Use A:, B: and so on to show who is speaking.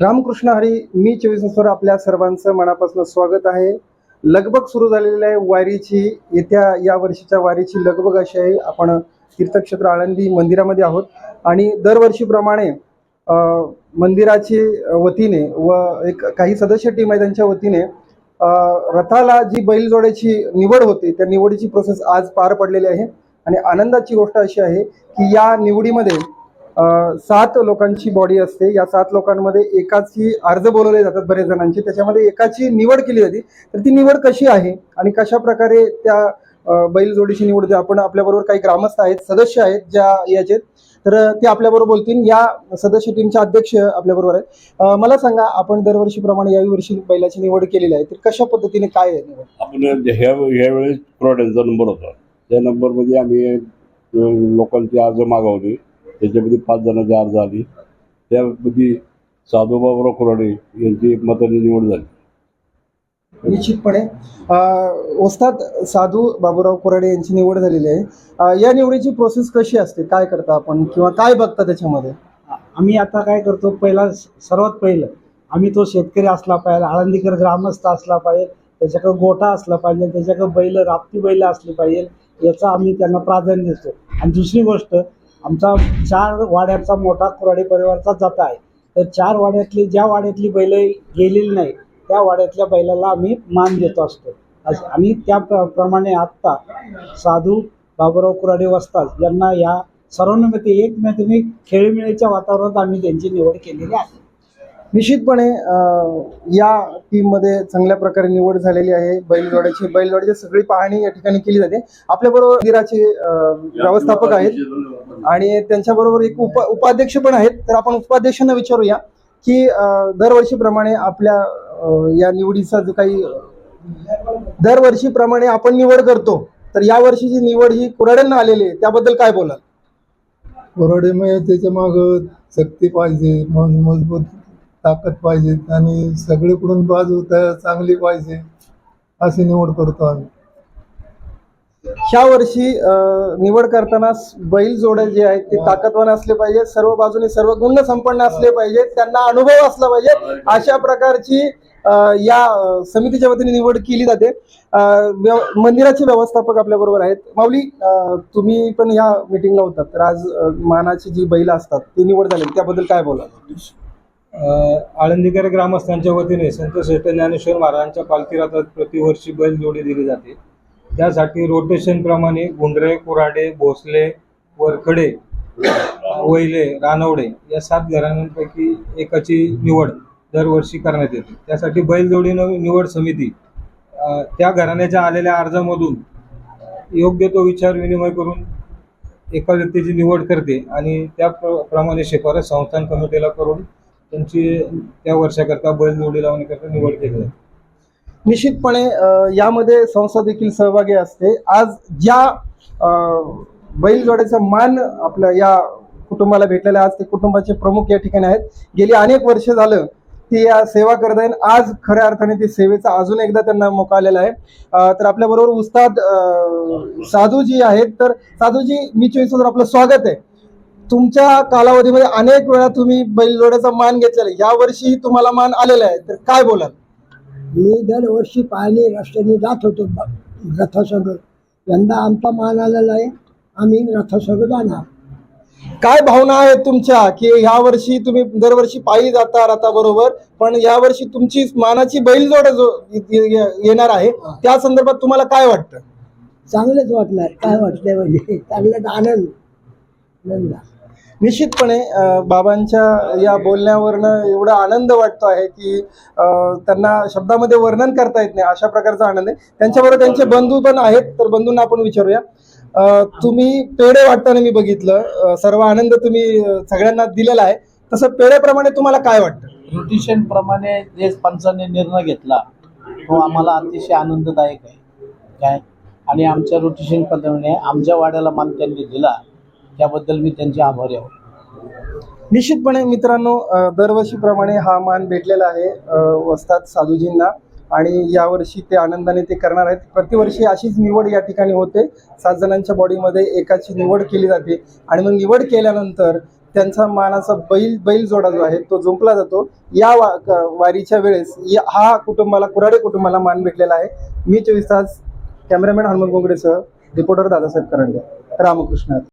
A: रामकृष्ण हरी मी चोवीसवर आपल्या सर्वांचं मनापासून स्वागत आहे. लगबग सुरू झालेली आहे वारीची येत्या या वर्षीच्या वारीची लगबग अशी आहे. आपण तीर्थक्षेत्र आळंदी मंदिरामध्ये आहोत. आणि दरवर्षीप्रमाणे मंदिराची वतीने व एक काही सदस्य टीम आहे त्यांच्या वतीने रथाला जी बैलजोड्याची निवड होते त्या निवडीची प्रोसेस आज पार पडलेली आहे. आणि आनंदाची गोष्ट अशी आहे की या निवडीमध्ये सात लोकांची बॉडी असते. या सात लोकांमध्ये एकाची अर्ज बोलवले जातात बरेच जणांची. त्याच्यामध्ये एकाची निवड केली जाते. तर ती निवड कशी आहे आणि कशा प्रकारे त्या अ, बैलजोडीची निवड होते आपण आपल्याबरोबर काही ग्रामस्थ आहेत सदस्य आहेत ज्या याचे तर ते आपल्याबरोबर बोलतील. या सदस्य टीमचे अध्यक्ष आपल्याबरोबर आहेत. मला सांगा आपण दरवर्षीप्रमाणे याही वर्षी बैलाची निवड केलेली आहे. तर कशा पद्धतीने काय आहे
B: आपण ह्या ह्यावेळेस नंबर होता. त्या नंबरमध्ये आम्ही लोकांची अर्ज मागवली. त्याच्यामध्ये पाच जणांची अर्ज आली त्यामध्ये साधूबाबराव कुराडे यांची एक मताने निवड झाली.
A: निश्चितपणे. अ, ओस्ताद साधू बाबूराव कोराडे यांची निवड झालेली आहे. या निवडीची प्रोसेस कशी असते? काय करता आपण? किंवा काय बघता त्याच्यामध्ये?
C: आम्ही आता काय करतो? पहिला सर्वात पहिलं आम्ही तो शेतकरी असला पाहिजे आळंदीकर ग्रामस्थ असला पाहिजे त्याच्याकडे गोठा असला पाहिजे त्याच्याकडे बैल राप्ती बैल असली पाहिजे याचा आम्ही त्यांना प्राधान्य देतो. आणि दुसरी गोष्ट आमचा चार वाड्याचा मोठा कुराडी परिवारचा जाता आहे. तर चार वाड्यातली ज्या वाड्यातली बैल गेलेली नाही त्या वाड्यातल्या बैलाला आम्ही मान देतो असतो. असं- आणि त्या प्र- प्रमाणे आत्ता साधू बाबुराव कुराडे वसतात यांना या सर्वांमध्ये एकमेकांनी खेळीमेळीच्या वातावरणात आम्ही त्यांची निवड केलेली आहे.
A: निश्चितपणे या टीममध्ये चांगल्या प्रकारे निवड झालेली आहे. बैलजोड्याची बैलगाड्याची सगळी पाहणी या ठिकाणी केली जाते. आपल्याबरोबर मंदिराचे व्यवस्थापक आहेत. आणि त्यांच्याबरोबर एक उप उपाध्यक्ष पण आहेत. तर आपण उपाध्यक्षांना विचारूया की दरवर्षीप्रमाणे आपल्या या निवडीचा जो काही दरवर्षीप्रमाणे आपण निवड करतो तर या वर्षीची निवड ही कुराड्यांना आलेली आहे त्याबद्दल काय बोलाल?
D: कोरडेमय म्हणजे त्याच्या माग शक्ती पाहिजे मग मजबूत ताकद पाहिजे आणि सगळीकडून बाजू चांगली पाहिजे अशी निवड करतो आम्ही.
A: ह्या वर्षी निवड करताना बैल जोडे जे आहेत ते ताकदवान असले पाहिजे सर्व बाजूने सर्व गुण संपन्न असले पाहिजे त्यांना अनुभव असला पाहिजे अशा प्रकारची या समितीच्या वतीने निवड केली जाते. मंदिराचे व्यवस्थापक आपल्या बरोबर आहेत. माऊली तुम्ही पण या मिटिंगला होतात तर आज मानाची जी बैल असतात ती निवड झाली त्याबद्दल काय बोला
E: आळंदीकर ग्रामस्थांच्या वतीने संत श्रेष्ठ ज्ञानेश्वर महाराजांच्या पालखी रथात प्रतिवर्षी बैल जोडी दिली जाते. त्यासाठी रोटेशनप्रमाणे गुंडरे कुराडे भोसले वरखडे वैले रानवडे या सात घराण्यांपैकी एकाची निवड दरवर्षी करण्यात येते. त्यासाठी बैलजोडी न- निवड समिती त्या घराण्याच्या आलेल्या अर्जामधून योग्य तो विचार विनिमय करून एका व्यक्तीची निवड करते आणि त्या प्र- प्रमाणे शिफारस संस्थान कमिटीला करून त्यांची त्या वर्षाकरता बैल जोडी लावण्याकरता निवड केली जाते
A: निश्चितपणे यामध्ये संस्था देखील सहभागी असते. आज ज्या बैलजोड्याचा मान आपल्या या कुटुंबाला भेटलेला आज ते कुटुंबाचे प्रमुख या ठिकाणी आहेत. गेली अनेक वर्ष झालं ती या सेवा करत आहेत. आज खऱ्या अर्थाने ते सेवेचा अजून एकदा त्यांना मोका आलेला आहे. तर आपल्याबरोबर उस्ताद साधूजी आहेत. तर साधूजी मी चोईस आपलं स्वागत आहे. तुमच्या कालावधीमध्ये अनेक वेळा तुम्ही बैलजोड्याचा मान घेतलेला आहे. या वर्षी तुम्हाला मान आलेला आहे. तर काय बोलाल?
F: मी दरवर्षी पाहणी रस्त्याने जात होतो. रथासोबत यंदा आमचा मान आलेला आहे. आम्ही रथासोबत जाणार.
A: काय भावना आहेत तुमच्या की ह्या वर्षी तुम्ही दरवर्षी पायी जाता रथाबरोबर पण या वर्षी तुमची मानाची बैलजोड जो येणार आहे त्या संदर्भात तुम्हाला काय वाटतं?
F: चांगलंच वाटणार. काय वाटतंय म्हणजे? चांगलं आनंद. आनंद.
A: निश्चितपणे बाबांच्या या बोलण्यावरनं एवढा आनंद वाटतो आहे की त्यांना शब्दामध्ये वर्णन करता येत नाही अशा प्रकारचा आनंद आहे. त्यांच्याबरोबर त्यांचे बंधू पण आहेत तर बंधूंना आपण विचारूया. तुम्ही पेढे वाटताना मी बघितलं सर्व आनंद तुम्ही सगळ्यांना दिलेला आहे. तसं पेढेप्रमाणे तुम्हाला काय वाटतं?
G: रोटेशन प्रमाणे जे पंचाने निर्णय घेतला तो आम्हाला अतिशय आनंददायक आहे. काय? आणि आमच्या रोटेशन पद्धतीने आमच्या वाड्याला मान त्यांनी दिला. त्याबद्दल मी त्यांचे आभारी आहोत.
A: निश्चितपणे मित्रांनो दरवर्षीप्रमाणे हा मान भेटलेला आहे वस्तात साधूजींना. आणि यावर्षी ते आनंदाने ते करणार आहेत. प्रतिवर्षी अशीच निवड या ठिकाणी होते. सात जणांच्या बॉडीमध्ये एकाची निवड केली जाते. आणि मग निवड केल्यानंतर त्यांचा मानाचा बैल बैल जोडा जो आहे तो जुंपला जातो. या वा- वारीच्या वेळेस या- हा कुटुंबाला कुराडे कुटुंबाला मान भेटलेला आहे. मी चोवीस तास कॅमेरामॅन हनुमान गोंगडेसह रिपोर्टर दादासाहेब करंडे. रामकृष्ण.